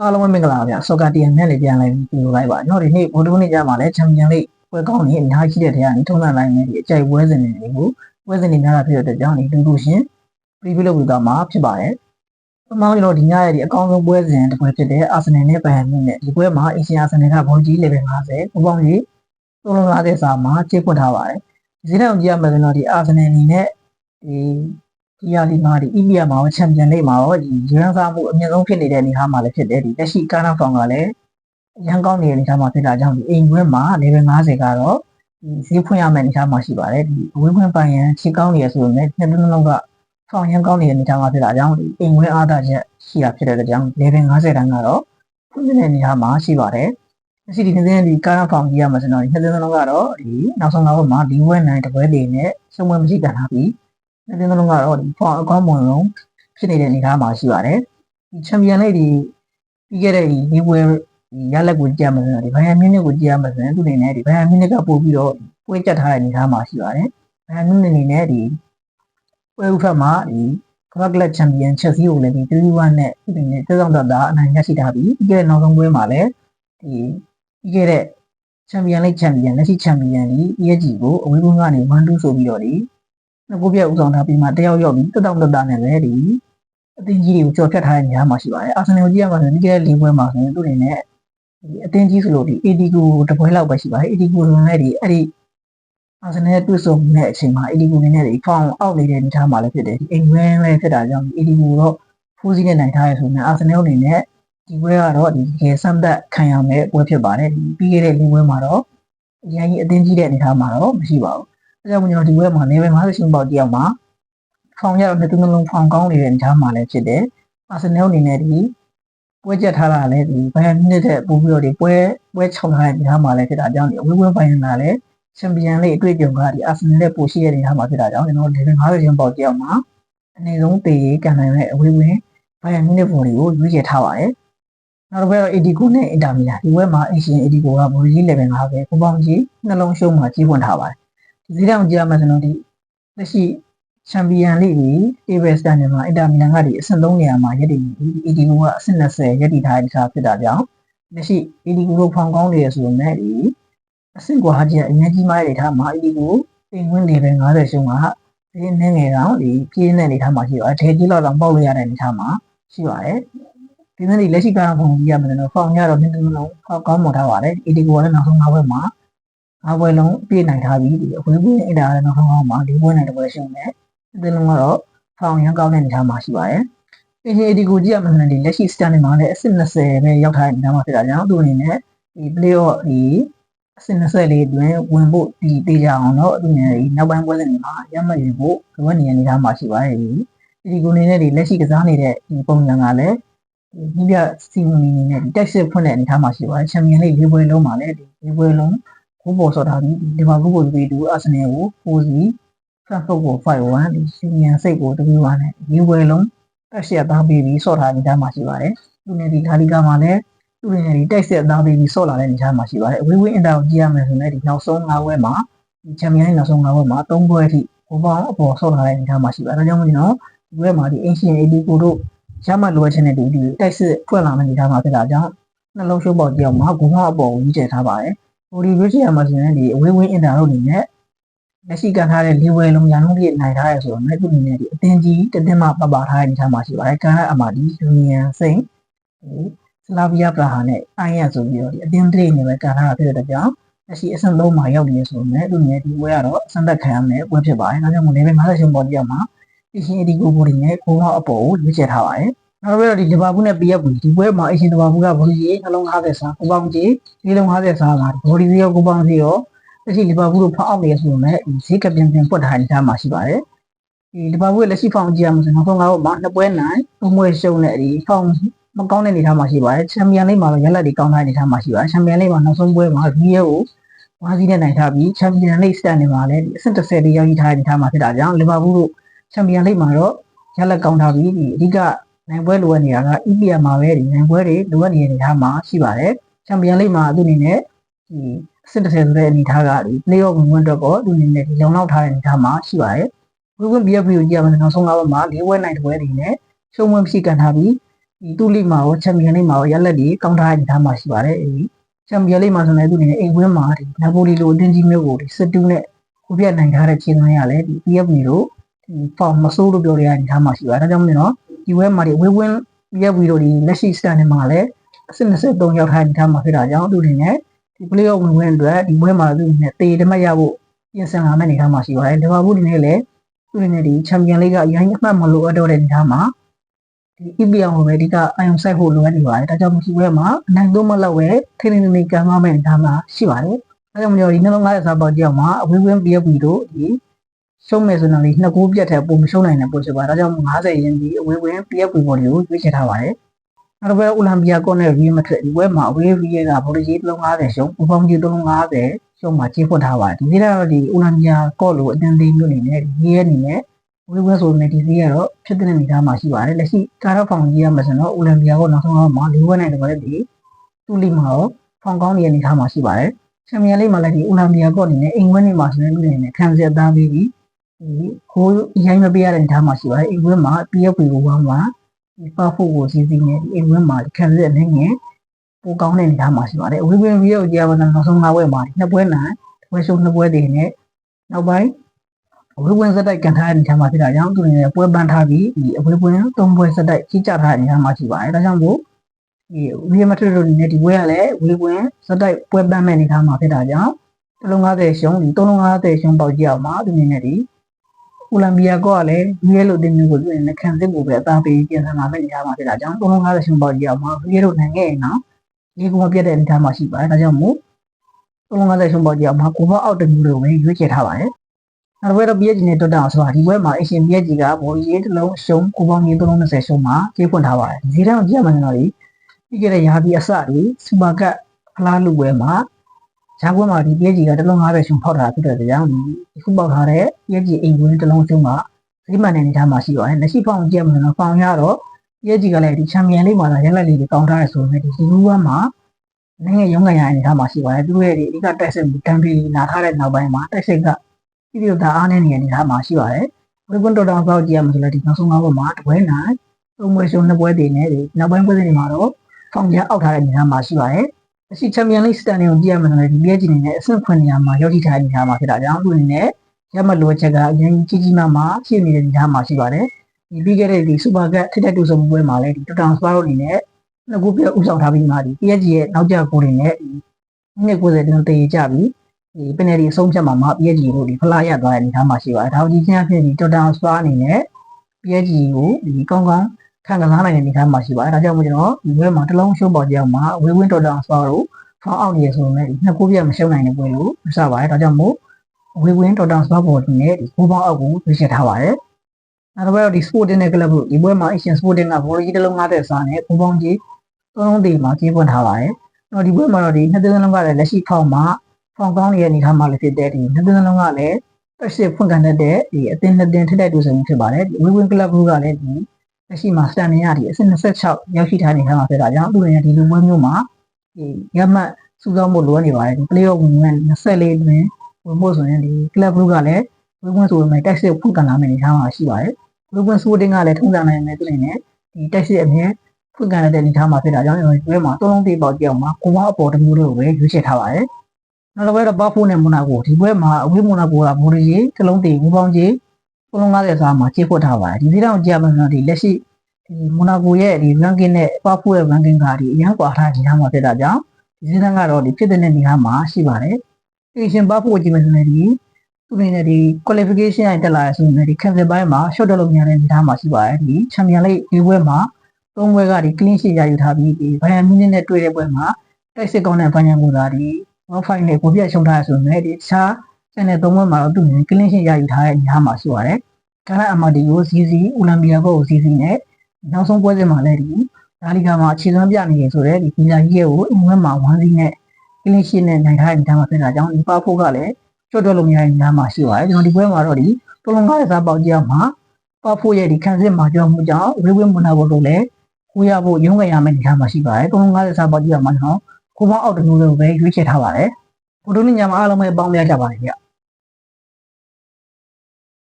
အားလုံးပဲမင်္ဂလာပါဗျာဆော့ကာတီယန်နဲ့လည်းပြန်လိုက်ပြီးပြောလိုက်ပါကျွန်တော်ဒီနေ့ဗိုလ်တော်နေ့ကြမှာလဲချန်ပီယံလိပွဲကောင်းနေအများကြီးတဲ့တရားနေထုံးစံလိုက်နေဒီအကြိုက်ပွဲစဉ်တွေကိုပွဲစဉ်တွေများတာဖြစ်တဲ့အတွက်ကြောင့်ဒီလူလူရှင် preview လုပ်ပြီးသွားမှာဖြစ်ပါတယ်ပထမကျွန်တော်ဒီညရဲ့ဒီအကောင်းဆုံးပွဲစဉ်တစ်ပွဲဖြစ်တဲ့အာဆင်နယ်နဲ့ဘန်မြူနဲ့ဒီပွဲမှာအရှင်အာဆင်နယ်ကဘောကြီး level 50ပူပေါင်းကြီးသုံးလုံး50စာမှာချိန်ဖွင့်ထားပါတယ်ဒီနေ့အောင်ကြည့်ရမယ်ဆိုတော့ဒီအာဆင်နယ်အနေနဲ့ဒီ ဒီယာလီမာဒီအိန္ဒိယမှာချန်ပီယံလိမှာရောဒီရန်စားမှုအမြင့်ဆုံးဖြစ်နေတဲ့အနေအထားမှာလည်းဖြစ်တယ်ဒီလက်ရှိကာနာဖောင်ကလည်းရန်ကောင်းနေတဲ့အနေအထားမှာဖြစ်တာကြောင့်ဒီအိမ်ခွင်းမှာ level 50ကတော့ဒီဈေးဖွင့်ရမယ့်အနေအထားမှာရှိပါတယ်ဒီဝင်းခွင့်ပိုင်ရန်ခြေကောင်းနေရဆိုရင်လည်းနှစ်လုံးလုံးကဖောင်ရန်ကောင်းနေတဲ့အနေအထားမှာဖြစ်တာကြောင့်ဒီအိမ်ခွင်းအားသာချက်ရှိတာဖြစ်တဲ့အတွက်ကြောင့် level 50တန်းကတော့ဖွင့်နေတဲ့အနေအထားမှာရှိပါတယ်အစီဒီနေဒီကာနာဖောင်ကြီးရမှာဆိုတော့ဒီနှစ်လုံးလုံးကတော့ဒီနောက်ဆုံးတော့မှာဒီဝဲနိုင်တပွဲလေးနဲ့စုံမမရှိကန်ထားပြီး အတင်းလုံးကတော့ဒီဖောင်အကောင်းမွန်ဆုံးဖြစ်နေတဲ့အနေအထားမှာရှိပါတယ်ဒီချန်ပီယံလိဒီပြီးခဲ့တဲ့ဒီဒီပွဲဒီရလက်ကိုကြည့်ရမှာဆိုတော့ဒီဘိုင်ယန်မြူးနစ်ကိုကြည့်ရမှာဆိုရင်သူအနေနဲ့ဒီဘိုင်ယန်မြူးနစ်ကပို့ပြီးတော့ပွဲကြက်ထားတဲ့အနေအထားမှာရှိပါတယ်ဘိုင်ယန်မြူးနစ်အနေနဲ့ဒီပွဲဥဖက်မှာဒီကမ္ဘာကလပ်ချန်ပီယံချက်စီကိုလည်းဒီ3-1နဲ့သူအနေနဲ့သက်ဆောင်တတ်တာအနိုင်ရရှိထားပြီးပြီးခဲ့တဲ့နောက်ဆုံးပွဲမှာလည်းဒီပြီးခဲ့တဲ့ချန်ပီယံလိချန်ပီယံလက်ရှိချန်ပီယံဒီ ESG ကိုအဝေးဘုံကနေ1-2ဆိုပြီးတော့ဒီ နှစ်ကိုပြဥဆောင်ထားပြီးမှတယောက်ယောက်ပြီးတက်တောင့်တက်တာနဲ့ပဲဒီအသင်းကြီးတွေကိုကြော်ဖြတ်ထားတဲ့နေရာမှာရှိပါတယ်အာဆင်နယ်ကိုကြည့်ရမှာဆိုရင်ဒီကဲလေးပွဲမှာဆိုရင်သူ့အနေနဲ့ဒီအသင်းကြီးဆိုလို့ဒီ AD ကိုတပွဲလောက်ပဲရှိပါတယ် AD ကိုဆိုရင်လည်းဒီအဲ့ဒီအာဆင်နယ်တွေ့ဆုံတဲ့အချိန်မှာ AD ကိုနေနဲ့ဒီဖောင်အောက်နေတဲ့အနေအထားမှာလည်းဖြစ်တယ်ဒီအိမ်ဝင်းလည်းဖြစ်တာကြောင့်ဒီ AD ကိုတော့ဖိုးစီးနဲ့နိုင်ထားရဆိုရင်အာဆင်နယ်အနေနဲ့ဒီပွဲကတော့ဒီကဲစမ်းသက်ခံရမယ့်ပွဲဖြစ်ပါတယ်ဒီပြီးခဲ့တဲ့လေးပွဲမှာတော့အရင်ကြီးအသင်းကြီးတဲ့အနေအထားမှာတော့မရှိပါဘူး အဲကြောင့်ကျွန်တော်ဒီဘက်မှာ level 58ပေါက်တယောက်မှာဖောင်ရတော့နှစ်သလုံးဖောင်ကောင်းနေတဲ့အနေအထားမှာလည်းဖြစ်တယ်အာဆင်နယ်အနေနဲ့ဒီပွဲကြက်ထားတာလည်းဒီဘိုင်ယန်မြစ်တဲ့ပို့ပြီးတော့ဒီပွဲပွဲခြောက်ထားတဲ့အနေအထားမှာလည်းဖြစ်တာကြောင့်ဒီအဝေးပွဲဘိုင်ယန်ကလည်းချန်ပီယံလိအတွေ့အကြုံကဒီအာဆင်နယ်ရဲ့ပိုရှိတဲ့အနေအထားမှာဖြစ်တာကြောင့်ကျွန်တော် level 58ပေါက်တယောက်မှာအနေဆုံးတေးကန်နိုင်မဲ့အဝေးပွဲဘိုင်ယန်မြစ်ဘော်တွေကိုရွေးချယ်ထားပါတယ်နောက်တစ်ပွဲတော့ AD ကိုနဲ့အင်တာမီလာဒီဘက်မှာ Asian AD ကိုကဘော်ကြီး level 50ပူပေါင်းကြီးနှလုံးရှုံးမှာကြီးပွင့်ထားပါတယ် ဒီစည်းတောင်ကြားမှာဆိုတော့ဒီလက်ရှိချန်ပီယံလိဒီ table standard မှာအင်တာမီလန်ကဒီအဆင့်3နေရာမှာရပ်တည်နေပြီး AD ကိုကအဆင့်20ရပ်တည်ထားတဲ့အခြားဖြစ်တာကြောင့်လက်ရှိ AD ကိုကိုဖောင်ကောင်းနေရဆိုပေမဲ့ဒီအဆင့်ကွာချက်အများကြီးမားတဲ့ထားမှာ AD ကိုတင်ခွင့် level 50ရှုံးကဒီနည်းငယ်တော့ဒီပြင်းတဲ့အနေထားမှာရှိပါတယ်ထဲကြီးလောက်တော့ပေါက်လို့ရတဲ့အနေထားမှာရှိပါတယ်ဒီနေ့လက်ရှိကတော့ပုံကြီးရမယ်နော်ဖောင်ရတော့နည်းနည်းလုံးကောင်းမွန်ထားပါတယ် AD ကိုလည်းနောက်ဆုံး၅ဘက်မှာ ၅ဘက်လုံးပြည့်နိုင်ထားပြီဒီအဝေးပွဲအင်တာလည်းနောက်ဆုံးအောင်မှာဒီပွဲနိုင်တဲ့ပွဲရှုံးတယ်အသင်းလုံးကတော့ဖောင်ရန်ကောင်းတဲ့အနေထားမှာရှိပါတယ်။ AD ကိုကြည့်ရမှဆိုရင်ဒီလက်ရှိ standing မှာလည်းအဆင့်20ပဲရောက်ထားတဲ့အနေထားမှာဖြစ်တာကြောင့်သူအနေနဲ့ဒီ playoff ဒီအဆင့်24အတွင်းဝင်ဖို့ဒီတေးကြအောင်တော့သူအနေနဲ့ဒီနောက်ပိုင်းပွဲစဉ်တွေမှာရမှတ်ယူဖို့လိုအပ်နေတဲ့အနေထားမှာရှိပါတယ်ဒီ။ AD ကိုအနေနဲ့ဒီလက်ရှိကစားနေတဲ့ဒီပုံစံကလည်းဒီပြစီမီနေနဲ့ဒီတက်စစ်ဖွင့်တဲ့အနေထားမှာရှိပါတယ်ချန်ပီယံလိ၄ပွဲလုံးမှာလည်းဒီ၄ပွဲလုံး ကိုပေါ်ဆော့ထားပြီးဒီမှာကိုကိုဒီတူအာဆင်နယ်ကို4စီဖရန့်ဖို့ကို5-1ဒီယူနီယံစိတ်ကို2-1နဲ့ဒီပွဲလုံးတက်ရှက်သားပြီးပြီးဆော့ထားနေတဲ့မှာရှိပါတယ်သူနဲ့ဒီလာလီဂါမှာလည်းသူနဲ့ဒီတက်ဆက်သားပြီးပြီးဆော့လာတဲ့အနေထားမှာရှိပါတယ်အဝေးဝေးအင်တာကိုကြည့်ရမယ်ဆိုရင်ဒီနောက်ဆုံး၅ပွဲမှာဒီချန်ပီယံနောက်ဆုံး၅ပွဲမှာ၃ပွဲအထိဘောပေါင်းအပေါ်ဆော့လာတဲ့အနေထားမှာရှိပါတယ်ဒါကြောင့်မို့ကျွန်တော်ဒီပွဲမှာဒီ ancient AD ကိုတို့ရမှလိုအပ်ချက်နဲ့ဒီဒီတိုက်စစ်ဖွင့်လာမယ့်အနေထားမှာဖြစ်တာကြောင့်နှလုံးရှုပ်ပေါက်ကြောက်မှာဂုံမောက်အပေါ်ကိုကြီးကျယ်ထားပါတယ် ဟိုဒီဘစ်ချီယာမှာဆိုရင်ဒီအဝေးဝေးအင်တာတို့အနေနဲ့လက်ရှိကန်ထားတဲ့လေးဝဲလုံးရန်လုံးပြည့်နိုင်ထားရဆိုတော့မဲ့သူအနေနဲ့ဒီအတင်းကြီးတတင်းမှပပထားတဲ့အနေထားမှာရှိပါတယ်ကန်အမာဒီယူနီယံစိန်ဒီစလာဗီယာပရာဟာနဲ့အိုင်းရဆိုပြီးတော့ဒီအတင်းတိနေပဲကန်ထားတာဖြစ်တဲ့ကြောင့်လက်ရှိအဆင့်3မှာရောက်နေရဆိုတော့မဲ့သူအနေနဲ့ဒီဝဲကတော့အဆင့်သက်ခံရမယ်ဝဲဖြစ်ပါတယ်ဒါကြောင့်မို့ level 50ရှင်ပေါ်တယောက်မှာအရှင်အဒီကိုဘိုဒီနဲ့ကိုမောက်အပေါ်ကိုရွေးချယ်ထားပါတယ် နောက်ပြီးတော့ဒီလီဗာပူးနဲ့ PF ဒီပွဲမှာအရှင်လီဗာပူးကဘော်ဒီကြီးနှလုံး50ဆာကိုပေါင်းကြီးဒီလုံး50ဆာမှာဘော်ဒီကြီးရောကိုပေါင်းကြီးရောလက်ရှိလီဗာပူးတို့ဖောက်အောက်နေဆိုပေမဲ့ဒီဈေးကပြင်းပြင်းပွက်ထားတဲ့ထားမှာရှိပါတယ်ဒီလီဗာပူးရဲ့လက်ရှိဖောင်ကြည့်ရမှာဆိုနောက်ဆုံးကတော့မှာနှစ်ပွဲနိုင်သုံးပွဲရှုံးတဲ့ဒီဖောင်မကောင်းတဲ့အနေထားမှာရှိပါတယ်ချန်ပီယံလိမှာတော့ရလက်တွေကောင်းတဲ့အနေထားမှာရှိပါတယ်ချန်ပီယံလိမှာနောက်ဆုံးပွဲမှာ VA ကိုဝါစီးနဲ့နိုင်ထားပြီးချန်ပီယံလိစတန်တွေမှာလည်းဒီအဆင့်30တိရောက်ထားတဲ့အနေထားမှာဖြစ်တာကြောင့်လီဗာပူးတို့ချန်ပီယံလိမှာတော့ရလက်ကောင်းထားပြီးဒီအဓိက နိုင်ပွဲလိုအပ်နေတာက EPL မှာပဲဒီနိုင်ပွဲတွေလိုအပ်နေတဲ့အနေအထားမှာရှိပါတယ်ချန်ပီယံလိမှာသူအနေနဲ့ဒီအဆင့်30ဆိုတဲ့အနေအထားကဒီ playoff ဝင်ဝင်တော့တော့သူအနေနဲ့ဒီလုံလောက်ထားတဲ့အနေအထားမှာရှိပါတယ်ဝင်းဝင်း BFP ကိုကြည့်ရမယ်နောက်ဆုံး၅ဘက်မှာ၄ပွဲနိုင်တစ်ပွဲတွေနဲ့ရှုံးဝင်းဖြစ်ကန်ထားပြီးဒီတူလီမှာရောချန်ပီယံလိမှာရောရလက်ဒီကောင်းထားတဲ့ထားမှာရှိပါတယ်အဲဒီချန်ပီယံလိမှာဆိုရင်သူအနေနဲ့အိမ်ဝင်းမှာဒီနာပိုလီလိုအတင်းကြီးမျိုးကိုဒီစတူးနဲ့ကိုပြတ်နိုင်ထားတဲ့ခြေသွင်းရလဲဒီ PFB တို့ဒီဖောင်မဆိုးလို့ပြောရတဲ့ထားမှာရှိပါတယ်ဒါကြောင့်မလို့နော် ဒီဝဲမှာဒီဝဲဝင်း PFB တို့ဒီလက်ရှိစတန်နဲ့မှာလဲအစစ်23ရောက်ထားတဲ့ထားမှာဖြစ်တာကြောင့်သူအနေနဲ့ဒီ play off ဝင်ဝင်အတွက်ဒီဝဲမှာသူအနေနဲ့တေတမတ်ရဖို့ပြင်ဆင်လာမယ့်အနေထားမှာရှိပါတယ်လီဗာပူးအနေနဲ့လည်းသူအနေနဲ့ဒီချန်ပီယံလိကအရင်အမှတ်မလို့အပ်တော့တဲ့အနေထားမှာဒီ EPL ကိုပဲအဓိကအာရုံစိုက်ဖို့လိုအပ်နေပါတယ်။ဒါကြောင့်မရှိဘဲမှာအနိုင်သုံးမလောက်ပဲထိနေနေကံမမဲ့ဒါမှရှိပါတယ်။ဒါကြောင့်မလို့ဒီနှလုံးသားရဲ့စားပေါက်ကြောက်မှာအဝေးဝင်း PFP တို့ဒီ ရှုံးမယ်ဆိုတော့လေနှစ်ကူးပြတ်တဲ့ပုံမရှုံးနိုင်တဲ့ပုံစံပါ။ဒါကြောင့်90ရင်းဒီအဝေးဝင်း PFP ပေါ်တွေကိုရွေးချယ်ထားပါတယ်။နောက်တစ်ပွဲအိုလံပီယာကောနဲ့ရီမက်ဒရစ်ဒီပွဲမှာအဝေးဗီးကဘော်လီကြီး350ရှုံးပူပေါင်းကြီး350ရှုံးမှာကြီးဖွင့်ထားပါတယ်။ဒီနေ့တော့ဒီအိုလံပီယာကောလို့အတင်းသေးမျိုးအနေနဲ့ဒီရဲ့အနေနဲ့ဝေးဝဲဆိုနေဒီစီကတော့ဖြစ်တဲ့အနေအထားမှာရှိပါတယ်လက်ရှိကာတော့ဖောင်ကြီးရမှာဆိုတော့အိုလံပီယာကိုနောက်ဆုံးတော့မှာလေးဝဲနိုင်တယ်ပါလေဒီတူလီမှာတော့ဖောင်ကောင်းနေတဲ့အနေအထားမှာရှိပါတယ်ချန်ပီယံလိမှာလည်းဒီအိုလံပီယာကိုအနေနဲ့အိမ်ဝဲနေမှာဆိုတဲ့လူတွေနဲ့ခံစစ်အသားပေးပြီး ဒီကိုရိုင်းမပေးရတဲ့အနေအထားမှာရှိပါတယ်အိမ်ဝဲမှာ PFP ကိုဝမ်းမှာဒီပါဖို့ကိုစီစီနဲ့ဒီအိမ်ဝဲမှာခံစစ်အနေနဲ့ပိုကောင်းတဲ့အနေအထားမှာရှိပါတယ်ဝေးဝဲဗီဒီယိုကြာပါတော့နောက်ဆုံး၅ဝဲမှာနှစ်ပွဲနိုင်တစ်ပွဲရှုံးနှစ်ပွဲတည်နဲ့နောက်ပိုင်းအဝေးဝင်စက်တိုက်ကန်ထားတဲ့နေရာမှာဖြစ်တာကြောင့်သူတွေပွဲပန်းထားပြီးဒီအဝေးဝင်သုံးပွဲစက်တိုက်ကြီးကြထားတဲ့နေရာမှာရှိပါတယ်။ဒါကြောင့်မို့ဒီဝီယမထရတို့နဲ့ဒီပွဲကလည်းဝေးဝင်စက်တိုက်ပွဲပန်းမဲ့နေရာမှာဖြစ်တာကြောင့်တလုံး90ရှုံးဒီ350ရှုံးပေါက်ကြအောင်မှာသူနေနဲ့ဒီ အိုလံပီယာကောကလည်းဒီရဲလိုတင်မျိုးကိုသူနေနဲ့ခံစစ်ဖို့ပဲအသားပေးပြင်ဆင်လာမဲ့နေရာမှာဖြစ်တာကြောင့်350ရှုံးပေါက်ကြအောင်မှာဒီရဲတို့နိုင်ခဲ့ရင်တော့ဒီကူမပြတ်တဲ့နေရာမှာရှိပါတယ်။ဒါကြောင့်မို့350ရှုံးပေါက်ကြအောင်မှာကိုဘောအောက်တမျိုးတွေကိုပဲရွေးချယ်ထားပါတယ်။နောက်တစ်ပွဲတော့ PSG နဲ့တွတ်တာအောင်ဆိုတာဒီပွဲမှာ Asian PSG ကဘော်လီရေးတစ်လုံးရှုံးကိုပေါင်းကြီး320ရှုံးမှာကျေးဖွင့်ထားပါတယ်။ဒီတန်းကိုကြည့်ရမှန်းတော့ဒီပြီးခဲ့တဲ့ရာသီအစဒီစူပါကပ်ဖလားလူပွဲမှာ ရာပွဲမှာဒီ PSG ကတစ်လုံး90ရှုံးဖောက်တာဖြစ်တဲ့ကြောင့်ဒီခုပေါက်ထားတဲ့ PSG အိမ်ဝင်တစ်လုံးရှုံးမှာဒီမှန်တဲ့အနေထားမှာရှိပါတယ်။လက်ရှိဖောင်ကြည့်မှန်းတော့ဖောင်ရတော့ PSG ကလည်းဒီချန်ပီယံလိမှာလာရက်လက်လေးတွေကောင်းထားရဆိုပေမဲ့ဒီလူဝမ်းမှာနိုင်ငံရုံးကန်ရအနေထားမှာရှိပါတယ်။သူတို့ရဲ့ဒီအဓိကတိုက်စစ်တန်ပီနာထားတဲ့နောက်ပိုင်းမှာတိုက်စစ်ကဒီလိုဒါအားနဲ့နေရနေတာမှာရှိပါတယ်။ဘယ်ကွန်တော်တော်ပေါက်ကြည့်ရမှာဆိုလဲဒီနောက်ဆုံးငါးဘက်မှာတပွဲနိုင်သုံးပွဲရှုံးနှစ်ပွဲတည်နေတယ်နောက်ပိုင်းပွဲစဉ်တွေမှာတော့ဖောင်ချန်အောက်ထားတဲ့နေရာမှာရှိပါတယ်။ အရှိချန်ပီယံလိစတန်တွေကိုကြည့်ရမှာဆိုလဲဒီ PSG နေနဲ့အဆင့်ခွင့်နေရာမှာရောက်ထိထားတဲ့နေရာမှာဖြစ်တာကြောင့်သူအနေနဲ့ရမလိုချက်ကအရင်ကြီးကြီးမားမားဖြစ်နေတဲ့နေရာမှာရှိပါတယ်။ဒီပြီးခဲ့တဲ့ဒီစူပါကပ်ထိတဲ့တူဆုံပွဲမှာလည်းဒီတော်တောင်စပါရိုအနေနဲ့နှစ်ခုပြဥဆောင်ထားပြီးမှဒီ PSG ရဲ့နောက်ကျကိုတွေနဲ့ဒီနှစ်90တင်တည်ကြပြီးဒီပနယ်ဒီအဆုံးဖြတ်မှာမှ PSG ကိုဒီဖလားရသွားတဲ့အနေအထားမှာရှိပါတယ်။ဒါကိုဒီချင်းအဖြစ်ဒီတော်တန်စပါအနေနဲ့ PSG ကိုဒီကောင်းကောင်း ခံကစားနိုင်တဲ့အနေအထားမှာရှိပါတယ်။ဒါကြောင့်မို့ကျွန်တော်ဒီဘက်မှာတစ်လုံးရှုံးပေါ်ကြအောင်မှာဝေးဝင်းတော်တန်စပါကိုဖောင်းအောင်နေရဆိုရင်ဒီနှစ်ကိုပြတ်မရှုံးနိုင်တဲ့ပွဲလို့ယူဆပါတယ်။ဒါကြောင့်မို့ဝေးဝင်းတော်တန်စပါပေါ်ဒီနဲ့ဒီကိုပေါင်းအောက်ကိုရွေးချယ်ထားပါတယ်။နောက်တစ်ပွဲတော့ဒီ Sporting နဲ့ Club ဒီပွဲမှာ Asian Sporting ကဘော်လီတစ်လုံး50စားနဲ့ကိုပေါင်းကြီးသုံးလုံးတေးမှာကြီးပွင့်ထားပါတယ်။တော့ဒီပွဲမှာတော့ဒီနှစ်သင်းလုံးကလည်းလက်ရှိဖောင်းမှာဖောင်ကောင်းရဲ့အနေထားမှာလည်းဖြစ်တဲ့ဒီနှစ်သင်းလုံးကလည်းတက်ရှိဖွင့်ကန်တဲ့ဒီအသင်းနှစ်သင်းထိတဲ့တူဆုံဖြစ်ပါတယ်ဒီဝင်းဝင်းကလပ်ဘူးကလည်းဒီ လက်ရှိမှာစတန်နေရဒီအဆင့်26ရောက်ရှိထားနေထားမှာဖြစ်တာကြောင့်သူတွေဒီလူပွဲမျိုးမှာဒီရမှတ်စူးစောင်းဖို့လိုနေပါတယ်ဒီ player ဝင်ဝင်24တွင်ဝင်ဖို့ဆိုရင်ဒီကလပ်ဘူးကလည်းဝင်းဝင်းဆိုရင်တက်ရှိဖွင့်ကန်လာမယ့်အနေထားမှာရှိပါတယ်ဝင်းဝင်းဆိုတင်ကလည်းထုံးစံနိုင်မယ်သူတွေနဲ့ဒီတက်ရှိအမြဲဖွင့်ကန်တဲ့အနေထားမှာဖြစ်တာကြောင့်ကျွန်တော်ဒီပွဲမှာသုံးလုံးတေးပေါက်ကြောက်မှာကိုမအပေါ်တမျိုးတို့ကိုပဲရွေးချယ်ထားပါတယ်နောက်တစ်ပွဲတော့ဘာဖိုးနဲ့မိုနာကိုဒီပွဲမှာအဝေးမိုနာကိုကမိုရီကြီးတစ်လုံးတည်ဘူးပေါင်းကြီး ပုံလုံး90စားမှာခြေခွတ်ထားပါတယ်ဒီစီတော့ကြာမှန်းဒီလက်ရှိဒီမိုနာကိုရဲ့ဒီ ranking နဲ့ဘာဖိုးရဲ့ ranking ကဒီအရင်ကွာထားနေတာမှာဖြစ်တာကြောင့်ဒီစီတော့ကတော့ဒီဖြစ်တဲ့နေရာမှာရှိပါတယ်အေရှင်ဘာဖိုးကြည့်မယ်ဆိုရင်ဒီသူနေနဲ့ဒီ qualification ရိုက်တက်လာရဆိုရင်ဒီ cancel ဘိုင်းမှာ short တက်လို့မရတဲ့အနေအထားမှာရှိပါတယ်ဒီ champion league ဒီပွဲမှာသုံးပွဲကဒီ clean sheet ရယူထားပြီးဒီ Bayern Munich နဲ့တွေ့တဲ့ပွဲမှာတိုက်စစ်ကောင်းတဲ့ဘိုင်းရန်ကိုသာဒီ Wi-Fi နဲ့ကိုပြတ်ရှုံထားရဆိုရင်ဒီတခြား channel သုံးပွဲမှာတော့သူနေ clean sheet ရယူထားတဲ့အနေအထားမှာရှိပါတယ်ကာနာအမဒီကို CC အိုလံပီယာကို CC နဲ့နောက်ဆုံးပွဲစဉ်မှာလည်းဒီဒါလီဂါမှာအခြေခံပြနေရဆိုတဲ့ဒီပီလာကြီးရဲ့ကိုအင်ဝဲမှာဝမ်းစီနဲ့ clean sheet နဲ့နိုင်ထားတဲ့အနေအထားမှာဖြစ်တာကြောင့်ဒီပါဖို့ကလည်းကျွတ်တော့လို့မရတဲ့အနေအထားမှာရှိပါတယ်ကျွန်တော်ဒီပွဲမှာတော့ဒီပုံလုံးကားရဲ့စားပေါက်ကြောက်မှာပါဖို့ရဲ့ဒီခံစစ်မှာကြောက်မှုကြောင့်ဝေဝင်းမနာဖို့လို့လည်းကိုရဖို့ရုံးကန်ရမယ့်အနေအထားမှာရှိပါတယ်ပုံလုံးကားရဲ့စားပေါက်ကြောက်မှာကျွန်တော်ကိုပေါင်းအောက်တမျိုးကိုပဲရွေးချယ်ထားပါတယ်ဘုဒ္ဓညမှာအားလုံးပဲပေါင်းပြကြပါတယ်ဗျ